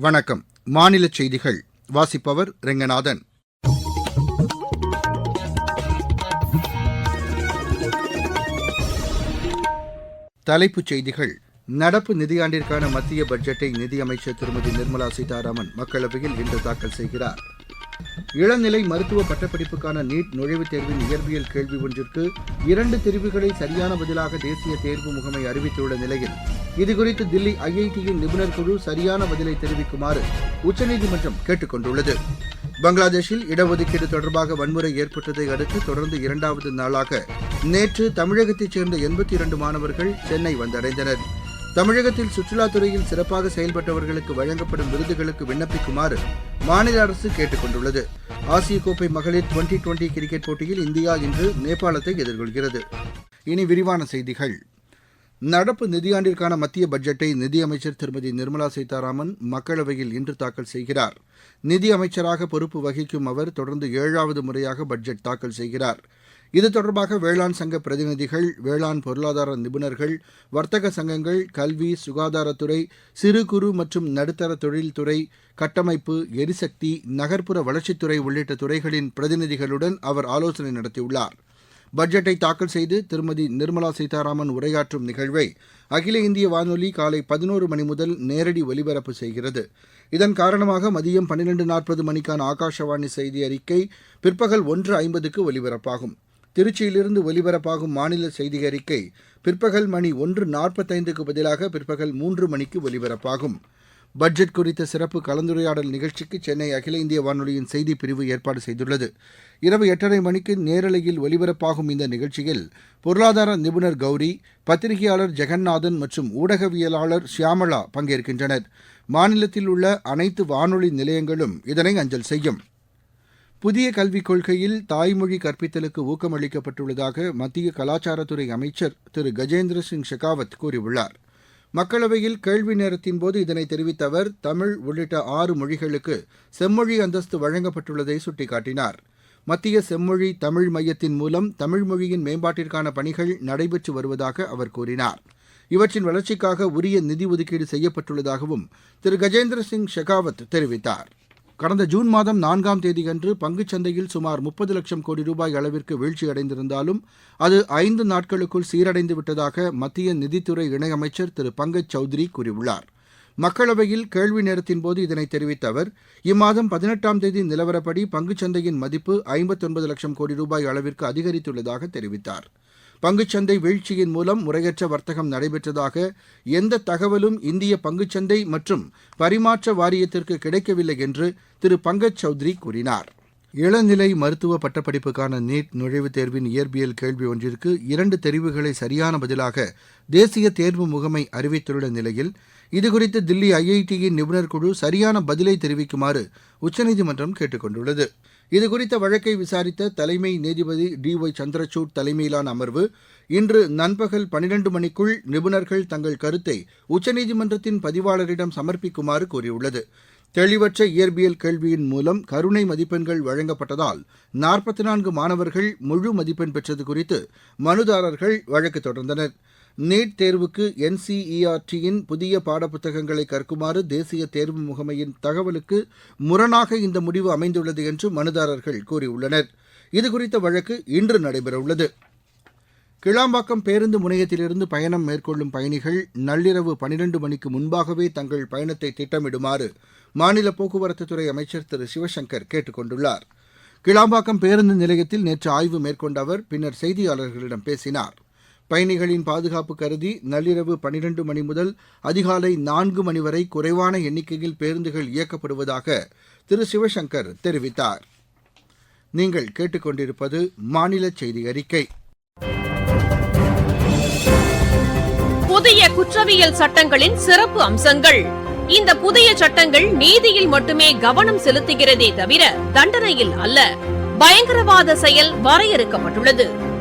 வணக்கம். மாநில செய்திகள். வாசிப்பவர் ரெங்கநாதன். தலைப்புச் செய்திகள். நடப்பு நிதியாண்டிற்கான மத்திய பட்ஜெட்டை நிதியமைச்சர் திருமதி நிர்மலா சீதாராமன் மக்களவையில் இன்று தாக்கல் செய்கிறார். இளநிலை மருத்துவ பட்டப்படிப்புக்கான நீட் நுழைவுத் தேர்வின் இயற்பியல் கேள்வி ஒன்றிற்கு இரண்டு தெரிவுகளை சரியான பதிலாக தேசிய தேர்வு முகமை அறிவித்துள்ள நிலையில் இதுகுறித்து தில்லி ஐஐடியின் நிபுணர் குழு சரியான பதிலை தெரிவிக்குமாறு உச்சநீதிமன்றம் கேட்டுக் கொண்டுள்ளது பங்களாதேஷில் இடஒதுக்கீடு தொடர்பாக வன்முறை ஏற்பட்டதை அடுத்து தொடர்ந்து இரண்டாவது நாளாக நேற்று தமிழகத்தைச் சேர்ந்த எண்பத்தி இரண்டு மாணவர்கள் சென்னை வந்தடைந்தனர். தமிழகத்தில் சுற்றுலாத்துறையில் சிறப்பாக செயல்பட்டவர்களுக்கு வழங்கப்படும் விருதுகளுக்கு விண்ணப்பிக்குமாறு மாநில அரசு கேட்டுக் கொண்டுள்ளது. ஆசிய கோப்பை மகளிர் டுவெண்டி டுவெண்டி கிரிக்கெட் போட்டியில் இந்தியா இன்று நேபாளத்தை எதிர்கொள்கிறது. இனி விரிவான செய்திகள். நடப்பு நிதியாண்டிற்கான மத்திய பட்ஜெட்டை நிதியமைச்சர் திருமதி நிர்மலா சீதாராமன் மக்களவையில் இன்று தாக்கல் செய்கிறார். நிதியமைச்சராக பொறுப்பு வகிக்கும் அவர் தொடர்ந்து ஏழாவது முறையாக பட்ஜெட் தாக்கல் செய்கிறார். இது தொடர்பாக வேளாண் சங்க பிரதிநிதிகள் வேளாண் பொருளாதார நிபுணர்கள் வர்த்தக சங்கங்கள் கல்வி சுகாதாரத்துறை சிறு குறு மற்றும் நடுத்தர தொழில்துறை கட்டமைப்பு எரிசக்தி நகர்ப்புற வளர்ச்சித்துறை உள்ளிட்ட துறைகளின் பிரதிநிதிகளுடன் அவர் ஆலோசனை நடத்தியுள்ளார். பட்ஜெட்டை தாக்கல் செய்து திருமதி நிர்மலா சீதாராமன் உரையாற்றும் நிகழ்வை அகில இந்திய வானொலி காலை பதினோரு மணி முதல் நேரடி ஒலிபரப்பு செய்கிறது. இதன் காரணமாக மதியம் பன்னிரண்டு நாற்பது மணிக்கான ஆகாஷவாணி செய்தி அறிக்கை பிற்பகல் ஒன்று ஐம்பதுக்கு ஒலிபரப்பாகும். திருச்சியிலிருந்து ஒலிபரப்பாகும் மாநில செய்தி அறிக்கை பிற்பகல் மணி ஒன்று நாற்பத்தைந்துக்கு பதிலாக பிற்பகல் மூன்று மணிக்கு ஒலிபரப்பாகும். பட்ஜெட் குறித்த சிறப்பு கலந்துரையாடல் நிகழ்ச்சிக்கு சென்னை அகில இந்திய வானொலியின் செய்திப் பிரிவு ஏற்பாடு செய்துள்ளது. இரவு எட்டரை மணிக்கு நேரலையில் ஒலிபரப்பாகும் இந்த நிகழ்ச்சியில் பொருளாதார நிபுணர் கௌரி பத்திரிகையாளர் ஜெகநாதன் மற்றும் ஊடகவியலாளர் ஷியாமளா பங்கேற்கின்றனர். மாநிலத்தில் உள்ள அனைத்து வானொலி நிலையங்களும் இதனை அஞ்சல் செய்யும். புதிய கல்விக் கொள்கையில் தாய்மொழி கற்பித்தலுக்கு ஊக்கமளிக்கப்பட்டுள்ளதாக மத்திய கலாச்சாரத்துறை அமைச்சர் திரு கஜேந்திர சிங் ஷெகாவத் கூறியுள்ளார். மக்களவையில் கேள்வி நேரத்தின்போது இதனை தெரிவித்த அவர் தமிழ் உள்ளிட்ட ஆறு மொழிகளுக்கு செம்மொழி அந்தஸ்து வழங்கப்பட்டுள்ளதை சுட்டிக்காட்டினார். மத்திய செம்மொழி தமிழ் மையத்தின் மூலம் தமிழ் மொழியின் மேம்பாட்டிற்கான பணிகள் நடைபெற்று வருவதாக அவர் கூறினார். இவற்றின் வளர்ச்சிக்காக உரிய நிதி ஒதுக்கீடு செய்யப்பட்டுள்ளதாகவும் திரு கஜேந்திர சிங் ஷெகாவத் தெரிவித்தார். கடந்த ஜூன் மாதம் நான்காம் தேதியன்று பங்குச் சந்தையில் சுமார் முப்பது லட்சம் கோடி ரூபாய் அளவிற்கு வீழ்ச்சியடைந்திருந்தாலும் அது ஐந்து நாட்களுக்குள் சீரடைந்து விட்டதாக மத்திய நிதித்துறை இணையமைச்சர் திரு. பங்கஜ் சௌத்ரி கூறியுள்ளார். மக்களவையில் கேள்வி நேரத்தின்போது இதனை தெரிவித்த அவர் இம்மாதம் பதினெட்டாம் தேதி நிலவரப்படி பங்குச் சந்தையின் மதிப்பு ஐம்பத்தொன்பது லட்சம் கோடி ரூபாய் அளவிற்கு அதிகரித்துள்ளதாக தெரிவித்தார். பங்குச்சந்தை வீழ்ச்சியின் மூலம் முறையற்ற வர்த்தகம் நடைபெற்றதாக எந்த தகவலும் இந்திய பங்குச்சந்தை மற்றும் பரிமாற்ற வாரியத்திற்கு கிடைக்கவில்லை என்று திரு பங்கஜ் சௌத்ரி கூறினார். இளநிலை மருத்துவ பட்டப்படிப்புக்கான நீட் நுழைவுத் தேர்வின் இயற்பியல் கேள்வி ஒன்றிற்கு இரண்டு தெரிவுகளை சரியான பதிலாக தேசிய தேர்வு முகமை அறிவித்துள்ள நிலையில் இதுகுறித்து தில்லி ஐஐடியின் நிபுணர் குழு சரியான பதிலை தெரிவிக்குமாறு உச்சநீதிமன்றம் கேட்டுக் கொண்டுள்ளது இதுகுறித்த வழக்கை விசாரித்த தலைமை நீதிபதி டி ஒய் சந்திரசூட் தலைமையிலான அமர்வு இன்று நண்பகல் பனிரண்டு மணிக்குள் நிபுணர்கள் தங்கள் கருத்தை உச்சநீதிமன்றத்தின் பதிவாளரிடம் சமர்ப்பிக்குமாறு கூறியுள்ளது. தெளிவற்ற இயற்பியல் கேள்வியின் மூலம் கருணை மதிப்பெண்கள் வழங்கப்பட்டதால் நாற்பத்தி நான்கு மாணவர்கள் முழு மதிப்பெண் பெற்றது குறித்து மனுதாரர்கள் வழக்கு தொடர்ந்தனர். நீட் தேர்வுக்கு என்சிஇஆர்டியின் புதிய பாடப்புத்தகங்களை கற்குமாறு தேசிய தேர்வு முகமையின் தகவலுக்கு முரணாக இந்த முடிவு அமைந்துள்ளது என்று மனுதாரர்கள் கூறியுள்ளனர். இதுகுறித்த வழக்கு இன்று நடைபெறவுள்ளது. கிளாம்பாக்கம் பேருந்து முனையத்திலிருந்து பயணம் மேற்கொள்ளும் பயணிகள் நள்ளிரவு பனிரெண்டு மணிக்கு முன்பாகவே தங்கள் பயணத்தை திட்டமிடுமாறு மாநில போக்குவரத்துத்துறை அமைச்சர் திரு. சிவசங்கர் கேட்டுக் கொண்டுள்ளார். கிளாம்பாக்கம் பேருந்து நிலையத்தில் நேற்று ஆய்வு மேற்கொண்ட அவர் பின்னர் செய்தியாளர்களிடம் பேசினார். பயணிகளின் பாதுகாப்பு கருதி நள்ளிரவு பனிரெண்டு மணி முதல் அதிகாலை நான்கு மணி வரை குறைவான எண்ணிக்கையில் பேருந்துகள் இயக்கப்படுவதாக திரு சிவசங்கர் தெரிவித்தார். நீங்கள் கேட்டுக்கொண்டிருப்பது மாநில செய்தி அறிக்கை. புதிய குற்றவியல் சட்டங்களின் சிறப்பு அம்சங்கள். இந்த புதிய சட்டங்கள் நீதியில் மட்டுமே கவனம் செலுத்துகிறதே தவிர தண்டனையில் அல்ல. பயங்கரவாத செயல் வரையறுக்கப்பட்டுள்ளது.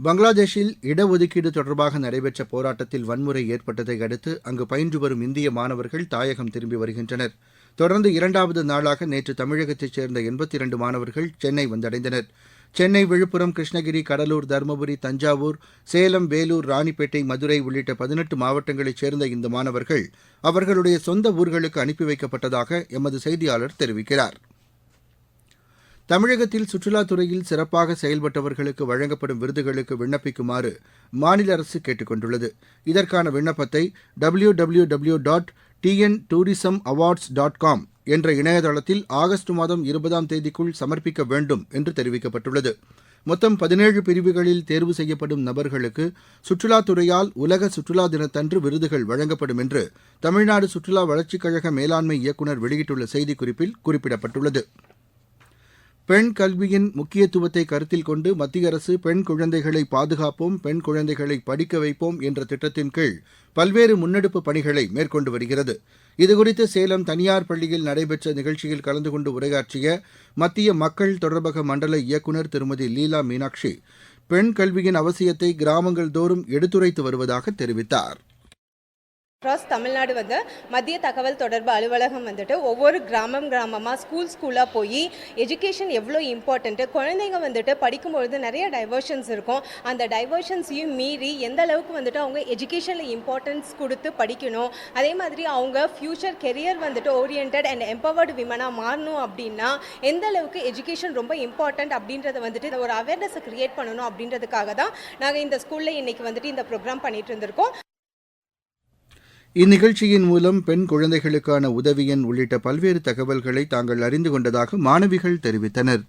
பங்களாதேஷில் இடஒதுக்கீடு தொடர்பாக நடைபெற்ற போராட்டத்தில் வன்முறை ஏற்பட்டதை அடுத்து அங்கு பயின்று வரும் இந்திய மாணவர்கள் தாயகம் திரும்பி வருகின்றனர். தொடர்ந்து இரண்டாவது நாளாக நேற்று தமிழகத்தைச் சேர்ந்த எண்பத்தி இரண்டு மாணவர்கள் சென்னை வந்தடைந்தனர். சென்னை விழுப்புரம் கிருஷ்ணகிரி கடலூர் தருமபுரி தஞ்சாவூர் சேலம் வேலூர் ராணிப்பேட்டை மதுரை உள்ளிட்ட பதினெட்டு மாவட்டங்களைச் சேர்ந்த இந்த மாணவர்கள் அவர்களுடைய சொந்த ஊர்களுக்கு அனுப்பி வைக்கப்பட்டதாக எமது செய்தியாளர் தெரிவிக்கிறார். தமிழகத்தில் சுற்றுலாத்துறையில் சிறப்பாக செயல்பட்டவர்களுக்கு வழங்கப்படும் விருதுகளுக்கு விண்ணப்பிக்குமாறு மாநில அரசு கேட்டுக் கொண்டுள்ளது. இதற்கான விண்ணப்பத்தை W W W dot TN tourism awards dot com என்ற இணையதளத்தில் ஆகஸ்ட் மாதம் இருபதாம் தேதிக்குள் சமர்ப்பிக்க வேண்டும் என்று தெரிவிக்கப்பட்டுள்ளது. மொத்தம் பதினேழு பிரிவுகளில் தேர்வு செய்யப்படும் நபர்களுக்கு சுற்றுலாத்துறையால் உலக சுற்றுலா தினத்தன்று விருதுகள் வழங்கப்படும் என்று தமிழ்நாடு சுற்றுலா வளர்ச்சிக் கழக மேலாண்மை இயக்குநர் வெளியிட்டுள்ள செய்திக்குறிப்பில் குறிப்பிடப்பட்டுள்ளது. பெண் கல்வியின் முக்கியத்துவத்தை கருத்தில் கொண்டு மத்திய அரசு பெண் குழந்தைகளை பாதுகாப்போம் பெண் குழந்தைகளை படிக்க வைப்போம் என்ற திட்டத்தின் கீழ் பல்வேறு முன்னெடுப்பு பணிகளை மேற்கொண்டு வருகிறது. இதுகுறித்து சேலம் தனியார் பள்ளியில் நடைபெற்ற நிகழ்ச்சியில் கலந்து கொண்டு உரையாற்றிய மத்திய மக்கள் தொடர்பக மண்டல இயக்குநர் திருமதி லீலா மீனாட்சி பெண் கல்வியின் அவசியத்தை கிராமங்கள் தோறும் எடுத்துரைத்து வருவதாக தெரிவித்தார். அக்ராஸ் தமிழ்நாடு வந்து மத்திய தகவல் தொடர்பு அலுவலகம் வந்துட்டு ஒவ்வொரு கிராமம் கிராமமாக ஸ்கூல் ஸ்கூலாக போய் எஜுகேஷன் எவ்வளோ இம்பார்ட்டண்ட்டு குழந்தைங்க வந்துட்டு படிக்கும்பொழுது நிறைய டைவர்ஷன்ஸ் இருக்கும். அந்த டைவர்ஷன்ஸையும் மீறி எந்த அளவுக்கு வந்துட்டு அவங்க எஜுகேஷனில் இம்பார்ட்டன்ஸ் கொடுத்து படிக்கணும் அதே மாதிரி அவங்க ஃப்யூச்சர் கெரியர் வந்துட்டு ஓரியன்ட் அண்ட் எம்பவர்டு விமனாக மாறணும் அப்படின்னா எந்த அளவுக்கு எஜுகேஷன் ரொம்ப இம்பார்ட்டண்ட் அப்படின்றத வந்துட்டு ஒரு அவேர்னஸை க்ரியேட் பண்ணணும் அப்படின்றதுக்காக தான் நாங்கள் இந்த ஸ்கூலில் இன்றைக்கி வந்துட்டு இந்த ப்ரோக்ராம் பண்ணிகிட்டு இருந்திருக்கோம். இந்நிகழ்ச்சியின் மூலம் பெண் குழந்தைகளுக்கான உதவி எண் உள்ளிட்ட பல்வேறு தகவல்களை தாங்கள் அறிந்து கொண்டதாக மாணவிகள் தெரிவித்தனர்.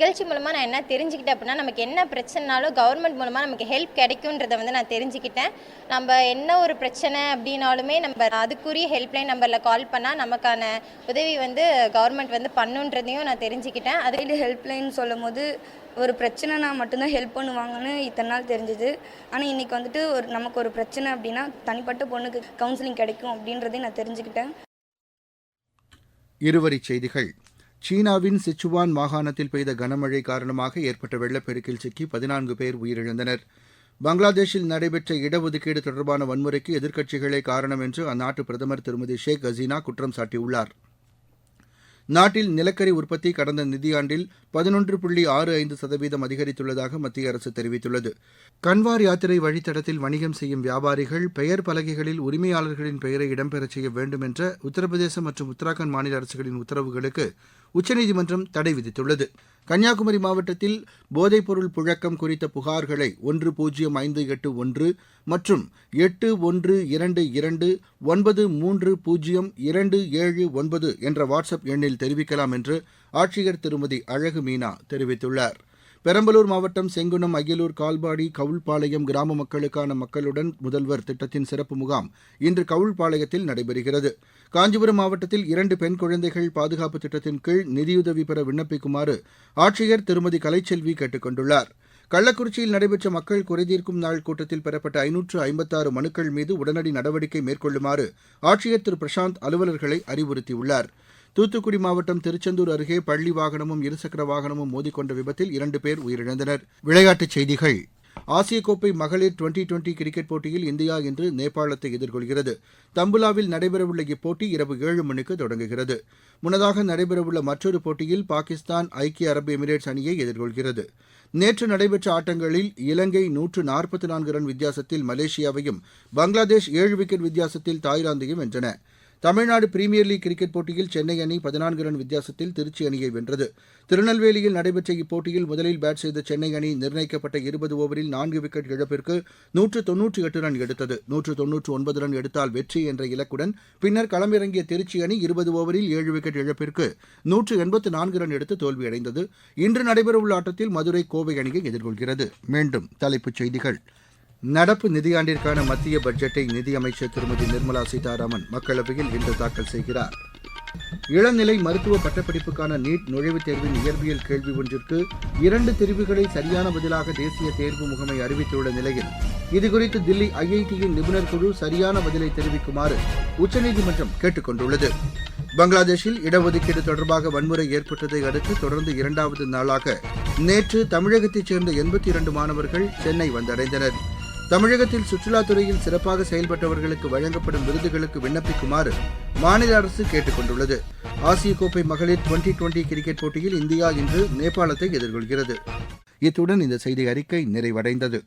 நிகழ்ச்சி மூலமாக நான் என்ன தெரிஞ்சுக்கிட்டேன் அப்படின்னா நமக்கு என்ன பிரச்சனைனாலும் கவர்மெண்ட் மூலமாக நமக்கு ஹெல்ப் கிடைக்குன்றத வந்து நான் தெரிஞ்சுக்கிட்டேன். நம்ம என்ன ஒரு பிரச்சனை அப்படின்னாலுமே நம்ம அதுக்குரிய ஹெல்ப்லைன் நம்பரில் கால் பண்ணால் நமக்கான உதவி வந்து கவர்மெண்ட் வந்து பண்ணுன்றதையும் நான் தெரிஞ்சுக்கிட்டேன். அது ஹெல்ப்லைன் சொல்லும் போது ஒரு பிரச்சனைனா மட்டும்தான் ஹெல்ப் பண்ணுவாங்கன்னு இத்தனை நாள் தெரிஞ்சுது. ஆனால் இன்றைக்கி வந்துட்டு ஒரு நமக்கு ஒரு பிரச்சனை அப்படின்னா தனிப்பட்ட பொண்ணுக்கு கவுன்சிலிங் கிடைக்கும் அப்படின்றதையும் நான் தெரிஞ்சுக்கிட்டேன். இருவரிச் செய்திகள். சீனாவின் சிச்சுவான் மாகாணத்தில் பெய்த கனமழை காரணமாக ஏற்பட்ட வெள்ளப்பெருக்கில் சிக்கி பதினான்கு பேர் உயிரிழந்தனர். பங்களாதேஷில் நடைபெற்ற இடஒதுக்கீடு தொடர்பான வன்முறைக்கு எதிர்க்கட்சிகளே காரணம் என்று அந்நாட்டு பிரதமர் திருமதி ஷேக் ஹசீனா குற்றம் சாட்டியுள்ளார். நாட்டில் நிலக்கரி உற்பத்தி கடந்த நிதியாண்டில் பதினொன்று புள்ளி ஆறு ஐந்து சதவீதம் அதிகரித்துள்ளதாக மத்திய அரசு தெரிவித்துள்ளது. கன்வார் யாத்திரை வழித்தடத்தில் வணிகம் செய்யும் வியாபாரிகள் பெயர் பலகைகளில் உரிமையாளர்களின் பெயரை இடம்பெறச் செய்ய வேண்டும் என்ற உத்தரப்பிரதேசம் மற்றும் உத்தராகண்ட் மாநில அரசுகளின் உத்தரவுகளுக்கு உச்சநீதிமன்றம் தடை விதித்துள்ளது. கன்னியாகுமரி மாவட்டத்தில் போதைப்பொருள் புழக்கம் குறித்த புகார்களை ஒன்று பூஜ்ஜியம் ஐந்து எட்டு ஒன்று மற்றும் எட்டு ஒன்று இரண்டு இரண்டு ஒன்பது மூன்று பூஜ்ஜியம் இரண்டு ஏழு ஒன்பது என்ற வாட்ஸ்அப் எண்ணில் தெரிவிக்கலாம் என்று ஆட்சியர் திருமதி அழகு மீனா தெரிவித்துள்ளார். பெரம்பலூர் மாவட்டம் செங்குணம் அகிலூர் கால்பாடி கவுள்பாளையம் கிராம மக்களுக்கான மக்களுடன் முதல்வர் திட்டத்தின் சிறப்பு முகாம் இன்று கவுள்பாளையத்தில் நடைபெறுகிறது. காஞ்சிபுரம் மாவட்டத்தில் இரண்டு பெண் குழந்தைகள் பாதுகாப்பு திட்டத்தின் கீழ் நிதியுதவி பெற விண்ணப்பிக்குமாறு ஆட்சியர் திருமதி கலைச்செல்வி கேட்டுக் கொண்டுள்ளார். கள்ளக்குறிச்சியில் நடைபெற்ற மக்கள் குறைதீர்க்கும் நாள் கூட்டத்தில் பெறப்பட்ட ஐநூற்று ஐம்பத்தாறு மனுக்கள் மீது உடனடி நடவடிக்கை மேற்கொள்ளுமாறு ஆட்சியர் திரு பிரசாந்த் அலுவலர்களை அறிவுறுத்தியுள்ளார். தூத்துக்குடி மாவட்டம் திருச்செந்தூர் அருகே பள்ளி வாகனமும் இருசக்கர வாகனமும் மோதிக்கொண்ட விபத்தில் இரண்டு பேர் உயிரிழந்தனர். விளையாட்டுச் செய்திகள். ஆசிய கோப்பை மகளிர் டுவெண்டி டுவெண்டி கிரிக்கெட் போட்டியில் இந்தியா இன்று நேபாளத்தை எதிர்கொள்கிறது. தம்புலாவில் நடைபெறவுள்ள இப்போட்டி இரவு ஏழு மணிக்கு தொடங்குகிறது. முன்னதாக நடைபெறவுள்ள மற்றொரு போட்டியில் பாகிஸ்தான் ஐக்கிய அரபு எமிரேட்ஸ் அணியை எதிர்கொள்கிறது. நேற்று நடைபெற்ற ஆட்டங்களில் இலங்கை நூற்று நாற்பத்தி நான்கு ரன் வித்தியாசத்தில் மலேசியாவையும் பங்களாதேஷ் ஏழு விக்கெட் வித்தியாசத்தில் தாய்லாந்தையும் வென்றன. தமிழ்நாடு பிரீமியர் லீக் கிரிக்கெட் போட்டியில் சென்னை அணி பதினான்கு ரன் வித்தியாசத்தில் திருச்சி அணியை வென்றது. திருநெல்வேலியில் நடைபெற்ற இப்போட்டியில் முதலில் பேட் செய்த சென்னை அணி நிர்ணயிக்கப்பட்ட இருபது ஓவரில் நான்கு விக்கெட் இழப்பிற்கு நூற்று தொன்னூற்றி எட்டு ரன் எடுத்தது. நூற்று தொன்னூற்று ஒன்பது ரன் எடுத்தால் வெற்றி என்ற இலக்குடன் பின்னர் களமிறங்கிய திருச்சி அணி இருபது ஓவரில் ஏழு விக்கெட் இழப்பிற்கு நூற்று எண்பத்து நான்கு ரன் எடுத்து தோல்வியடைந்தது. இன்று நடைபெறவுள்ள ஆட்டத்தில் மதுரை கோவை அணியை எதிர்கொள்கிறது. மீண்டும் தலைப்புச் செய்திகள். நடப்பு நிதியாண்டிற்கான மத்திய பட்ஜெட்டை நிதியமைச்சர் திருமதி நிர்மலா சீதாராமன் மக்களவையில் இன்று தாக்கல் செய்கிறார். இளநிலை மருத்துவ பட்டப்படிப்புக்கான நீட் நுழைவுத் தேர்வின் இயற்பியல் கேள்வி ஒன்றிற்கு இரண்டு தெரிவுகளை சரியான பதிலாக தேசிய தேர்வு முகமை அறிவித்துள்ள நிலையில் இதுகுறித்து தில்லி ஐஐடியின் நிபுணர் குழு சரியான பதிலை தெரிவிக்குமாறு உச்சநீதிமன்றம் கேட்டுக் கொண்டுள்ளது. பங்களாதேஷில் இடஒதுக்கீடு தொடர்பாக வன்முறை ஏற்பட்டதை அடுத்து தொடர்ந்து இரண்டாவது நாளாக நேற்று தமிழகத்தைச் சேர்ந்த எண்பத்தி இரண்டு மாணவர்கள் சென்னை வந்தடைந்தனர். தமிழகத்தில் சுற்றுலாத்துறையில் சிறப்பாக செயல்பட்டவர்களுக்கு வழங்கப்படும் விருதுகளுக்கு விண்ணப்பிக்குமாறு மாநில அரசு கேட்டுக் கொண்டுள்ளது ஆசிய கோப்பை மகளிர் டுவெண்டி டுவெண்டி கிரிக்கெட் போட்டியில் இந்தியா இன்று நேபாளத்தை எதிர்கொள்கிறது. இத்துடன் இந்த செய்தி அறிக்கை நிறைவடைந்தது.